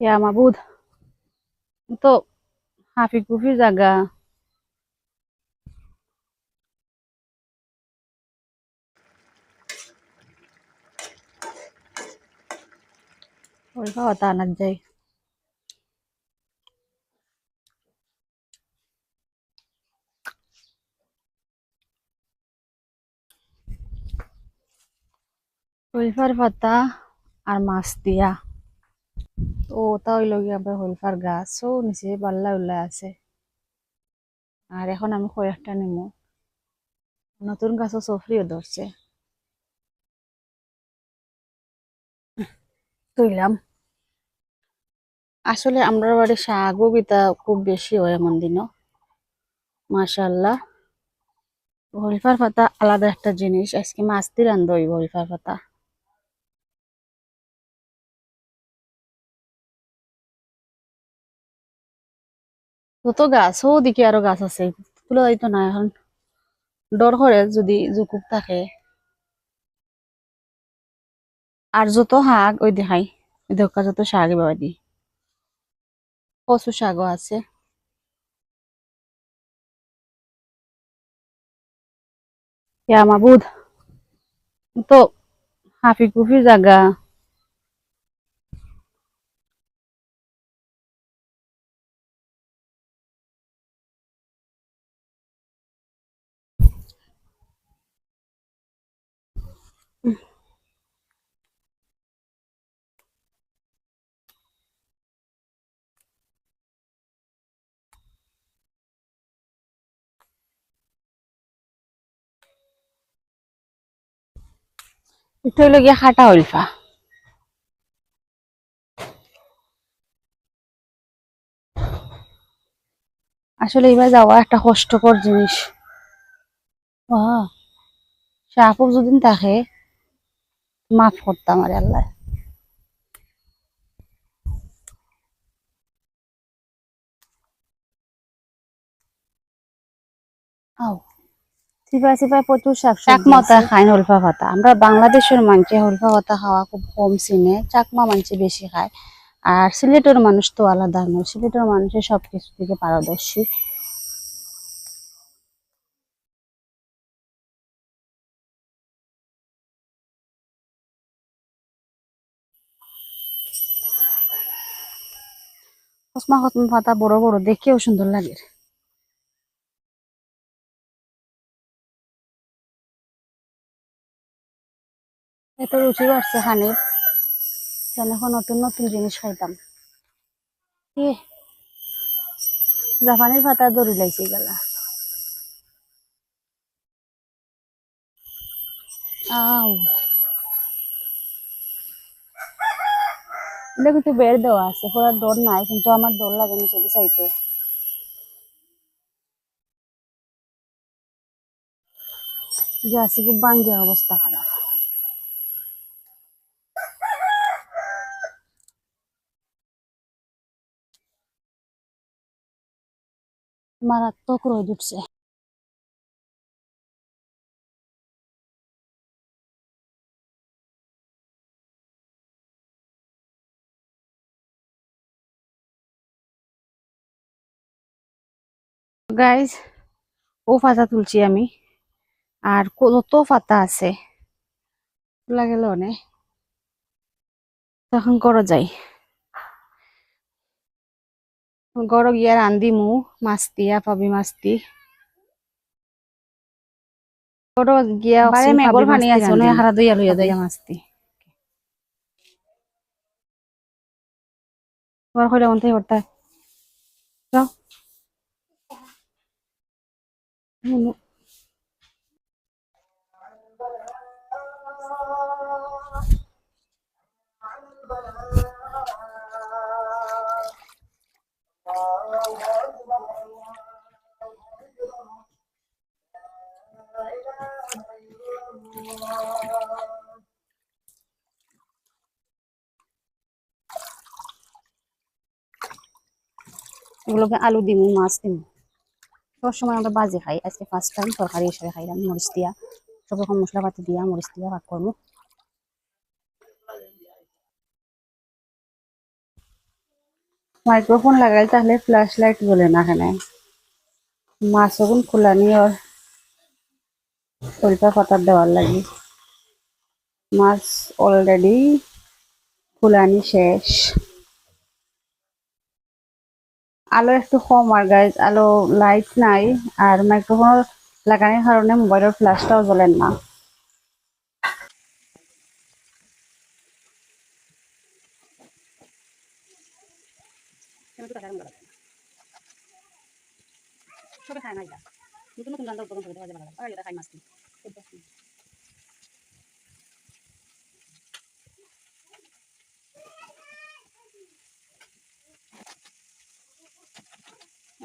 Ya mabud. Untuk hafi kufi জায়গা ওই খাওয়া তা না যাই হলফার পাতা আর মাছ দিয়া তো ওটা হইল গিয়ে হলফার গাছ ও নিচে পাল্লা উল্লা আছে। আর এখন আমি কয়েকটা নেব নতুন গাছও সফরিও ধরছে তুইলাম আসলে আমরা বাড়ি শাকও বিতা খুব বেশি হয় এমন দিনও। মাশাল্লাহ হলফার পাতা আলাদা একটা জিনিস। আজকে মাছ দিয়ে রান্ধ হইব হলফার পাতা। কত গাছ ওদিকে আরও গাছ আছে। তুলে যাইতো না এখন। ডর করে যদি জুকুক থাকে। আর যত শাক ওই দেখাই দেখা যত শাক বাবা দি। কচু শাকও আছে। ইয়া তো হাফি কুফি জায়গা এটা হইল গিয়া খাটা হলফা আসলে এবার যাওয়া একটা কষ্টকর জিনিস। সাপুক যদি থাকে, মাফ করতাম আর আল্লাহ। আও। সিপাই সিপাই প্রচুর শাক চাকমা তা হলফা পাতা আমরা বাংলাদেশের মানুষে হলফা পাতা খাওয়া খুব কম চিনে চাকমা মানুষ বেশি খায়। আর সিলেটের মানুষ তো আলাদা নয় সিলেটের মানুষের সবকিছু থেকে পারদর্শী। কসমা কসমা পাতা বড় বড় দেখেও সুন্দর লাগে। এত রুচি বাড়ছে খানির যেন এখন নতুন নতুন জিনিস খাইতাম। এ জাপানের পাতা দড়ি লাইছে গেলা। এটা কিন্তু বের দেওয়া আছে, পুরো ডর নাই, কিন্তু আমার ডর লাগে না চলে চাইতে। যাচ্ছি খুব বাঙ্গিয়া অবস্থা খারাপ। মারাত্মক রোদ উঠছে। গাইজ ও পাতা তুলছি আমি। আর কত পাতা আছে? তোলা গেল অনেক। তখন করা যাই গড় গিয়া রান্ধি মু মাছ দিয়া পাবি গড় গিয়া বারে পানি আছে, রান্ধিম। হারা দইয়া লইয়া তোমার কইলে যাও হুম, এগুলোকে আলু দিমু, মাছ দিমু। সব সময় আমরা বাজে খাই। আজকে ফার্স্ট টাইম তরকারি হিসেবে খাইলাম, মরিচ দিয়া। সব রকম মশলাপাতি দিয়া মরিচ দিয়া ভাগ করব মাইক্রোফোন লাগাই তাহলে ফ্ল্যাশ লাইট জ্বলে না এখানে। মাছ যখন খোলানি ওর। শরীফা পাতার দেওয়ার লাগে। মাছ অলরেডি খোলানি শেষ। আলো একটু কম আর গাইজ আলো লাইট নাই আর মাইক্রোফোন লাগানোর কারণে মোবাইলের ফ্ল্যাশটাও জ্বলেন না। সবে খায় না এটা নতুন নতুন রান্না উদ্ভাবন করে দেওয়া আর এটা খাই মাছটি।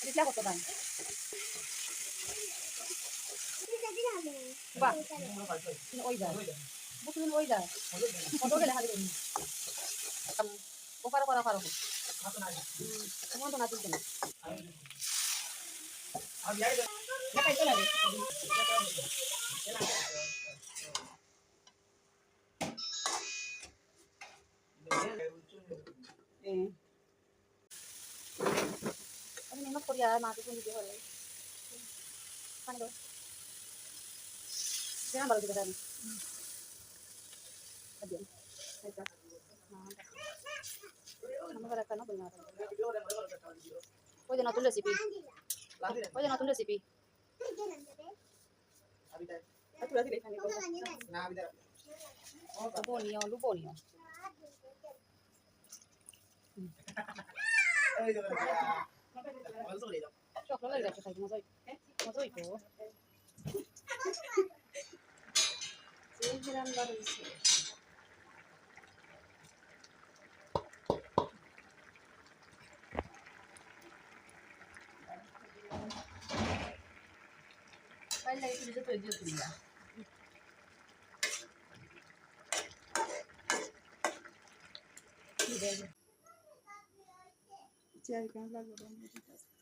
দিলা কত দাম? বাহ। ওই দা বুকুন ওই দা কত গেলে হাতে করি ও পারো পারো পারো কেমন তো না তুলতে না আমি যাই না আমি নিমক করিয়া মাকে কোন দিতে হবে পানি দাও যেন ভালো দিতে পারি adiós ahí está আমার একটা না বলনা ওই যে নতুন রেসিপি ওই যে নতুন রেসিপি আমি যাই একটু রাখি রেখে না আমি যাই লুবনীয় লুবনীয় এই যাবে ভালো চলে যাও いだけ先覗いて。覗いて。全然頑張るんですよ。빨리 이제 또 이제 들이 야. 이 제. 이 제.